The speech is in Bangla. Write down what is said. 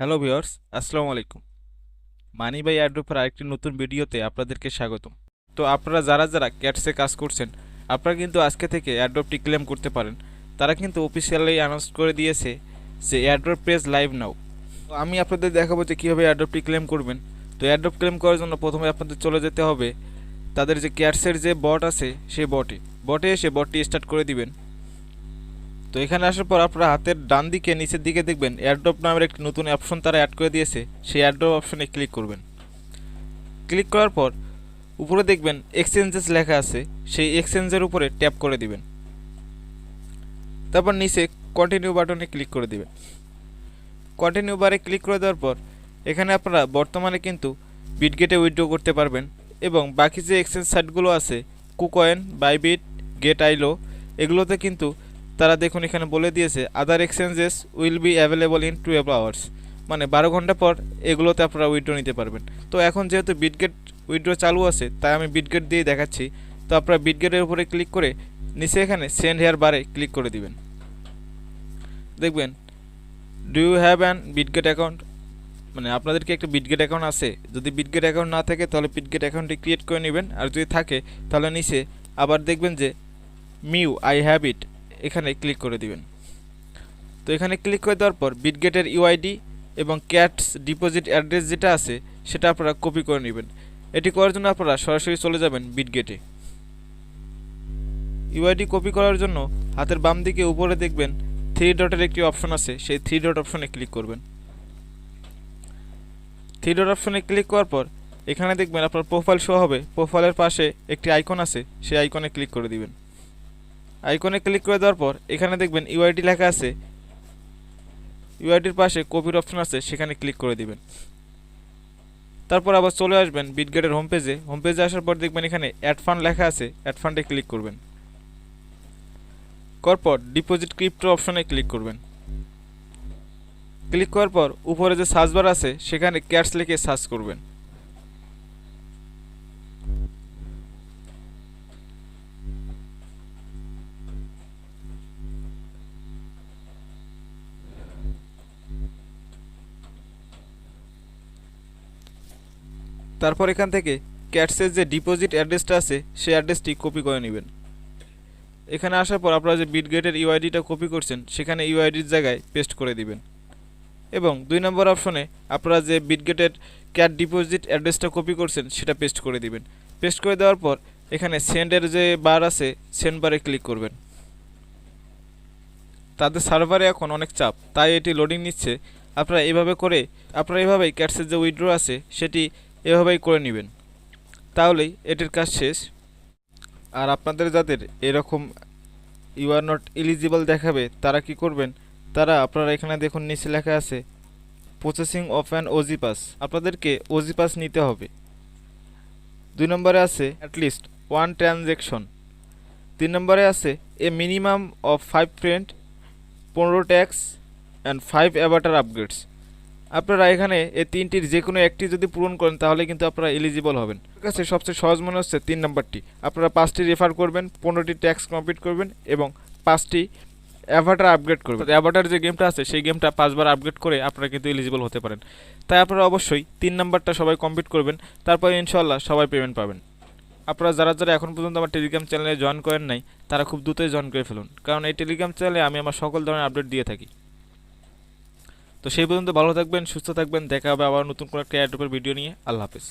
হ্যালো ভিউয়ার্স, আসসালামু আলাইকুম। মানি বাই অ্যাড্রোপের আরেকটি নতুন ভিডিওতে আপনাদেরকে স্বাগতম। তো আপনারা যারা যারা ক্যাটসে কাজ করছেন, আপনারা কিন্তু আজকে থেকে অ্যাড্রপটি ক্লেম করতে পারেন। তারা কিন্তু অফিসিয়ালি অ্যানাউন্স করে দিয়েছে যে অ্যাড্রপ পেজ লাইভ নাও তো আমি আপনাদের দেখাবো যে কীভাবে অ্যাড্রপটি ক্লেম করবেন। তো অ্যাড্রপ ক্লেম করার জন্য প্রথমে আপনাদের চলে যেতে হবে তাদের যে ক্যাটসের যে বট আছে, সেই বটে বটে এসে বটটি স্টার্ট করে দিবেন। তো এখানে আসার পর আপনারা হাতের ডান দিকে নিচের দিকে দেখবেন এয়ারড্রপ নামের একটি নতুন অপশন তারা অ্যাড করে দিয়েছে। সেই এয়ারড্রপ অপশনে ক্লিক করবেন। ক্লিক করার পর উপরে দেখবেন এক্সচেঞ্জেস লেখা আছে। সেই এক্সচেঞ্জের উপরে ট্যাপ করে দিবেন। তারপর নিচে কন্টিনিউ বাটনে ক্লিক করে দিবেন। কন্টিনিউ বারে ক্লিক করে দেওয়ার পর এখানে আপনারা বর্তমানে কিন্তু বিটগেটে উইথড্র করতে পারবেন এবং বাকি যে এক্সচেঞ্জ সাইটগুলো আছে কুকয়েন বাইবিট গেট আইলো এগুলোতে কিন্তু তারা দেখুন এখানে বলে দিয়েছে other exchanges will be available in twelve hours মানে বারো ঘণ্টা পর এগুলোতে আপনারা উইড্রো নিতে পারবেন। তো এখন যেহেতু বিটগেট উইথড্র চালু আছে, তাই আমি বিটগেট দিয়ে দেখাচ্ছি। তো আপনারা বিটগেটের উপরে ক্লিক করে নিচে এখানে সেন্ড হেয়ার বারে ক্লিক করে দিবেন। দেখবেন do you have an Bitget account মানে আপনাদের কি একটা বিটগেট অ্যাকাউন্ট আছে। যদি বিটগেট অ্যাকাউন্ট না থাকে, তাহলে বিটগেট অ্যাকাউন্টটি ক্রিয়েট করে নেবেন। আর যদি থাকে, তাহলে নিচে আবার দেখবেন যে মিউ আই হ্যাভ ইট এখানে ক্লিক করে দিবেন। তো এখানে ক্লিক করে দেওয়ার পর বিটগেটের ইউআইডি এবং ক্যাটস ডিপোজিট অ্যাড্রেস যেটা আছে, সেটা আপনারা কপি করে নেবেন। এটি করার জন্য আপনারা সরাসরি চলে যাবেন বিটগেটে ইউআইডি কপি করার জন্য হাতের বাম দিকে উপরে দেখবেন থ্রি ডটের একটি অপশন আছে, সেই থ্রি ডট অপশনে ক্লিক করবেন। থ্রি ডট অপশনে ক্লিক করার পর এখানে দেখবেন আপনার প্রোফাইল শো হবে। প্রোফাইলের পাশে একটি আইকন আছে, সেই আইকনে ক্লিক করে দিবেন। আইকনে ক্লিক করে দেওয়ার পর, এখানে দেখবেন ইউআইডি লেখা আছে। ইউআইডির পাশে কপির অপশন আছে, সেখানে ক্লিক করে দিবেন। তারপর আবার চলে আসবেন বিটগেটের হোম পেজে হোম পেজে আসার পর দেখবেন এখানে অ্যাড ফান্ড লেখা আছে অ্যাড ফান্ডে ক্লিক করবেন। করার পর ডিপোজিট ক্রিপ্টো অপশনে ক্লিক করবেন। ক্লিক করার পর উপরে যে সার্চ বার আছে, সেখানে ক্যাটস লিখে সার্চ করবেন। তারপর এখান থেকে ক্যাটসের যে ডিপোজিট অ্যাড্রেসটা আছে সেই অ্যাড্রেসটি কপি করে নেবেন। এখানে আসার পর আপনারা যে বিটগেটের ইউআইডিটা কপি করছেন, সেখানে ইউআইডির জায়গায় পেস্ট করে দিবেন। এবং দুই নম্বর অপশনে আপনারা যে বিটগেটের ক্যাট ডিপোজিট অ্যাড্রেসটা কপি করছেন, সেটা পেস্ট করে দিবেন। পেস্ট করে দেওয়ার পর এখানে সেন্ডের যে বার আছে সেন্ড বারে ক্লিক করবেন। তাদের সার্ভারে এখন অনেক চাপ, তাই এটি লোডিং নিচ্ছে। আপনারা এভাবে করে, আপনারা এভাবেই ক্যাটসের যে উইড্রো আছে, সেটি এভাবেই করে নেবেন। তাহলেই এটির কাজ শেষ। আর আপনাদের যাদের এরকম ইউ আর নট এলিজিবল দেখাবে, তারা কি করবেন? তারা আপনারা এখানে দেখুন নিচে লেখা আছে processing of an OG pass আপনাদেরকে ওজি পাস নিতে হবে। দুই নম্বরে আছে অ্যাটলিস্ট ওয়ান ট্রানজ্যাকশন তিন নম্বরে আছে a minimum of five friend পনেরো tasks and five avatar upgrades আপনারা এখানে এই তিনটির যে কোনো একটি যদি পূরণ করেন, তাহলে কিন্তু আপনারা এলিজিবল হবেন। ঠিক আছে সবচেয়ে সহজ মনে হচ্ছে তিন নম্বরটি। আপনারা পাঁচটি রেফার করবেন, পনেরোটি ট্যাক্স কমপ্লিট করবেন এবং পাঁচটি অ্যাভাটার আপগ্রেড করবেন। অ্যাভাটার যে গেমটা আছে, সেই গেমটা পাঁচবার আপগ্রেড করে আপনারা কিন্তু এলিজিবল হতে পারেন। তাই আপনারা অবশ্যই তিন নাম্বারটা সবাই কমপ্লিট করবেন, তারপর ইনশাল্লাহ সবাই পেমেন্ট পাবেন। আপনারা যারা যারা এখন পর্যন্ত আমার টেলিগ্রাম চ্যানেলে জয়েন করেন নাই, তারা খুব দ্রুতই জয়েন করে ফেলুন। কারণ এই টেলিগ্রাম চ্যানেলে আমি আমার সকল ধরনের আপডেট দিয়ে থাকি। তো সেই পর্যন্ত ভালো থাকবেন, সুস্থ থাকবেন, দেখা হবে আবার নতুন কোনো একটা অ্যাড্রপের ভিডিও নিয়ে। আল্লাহ হাফেজ।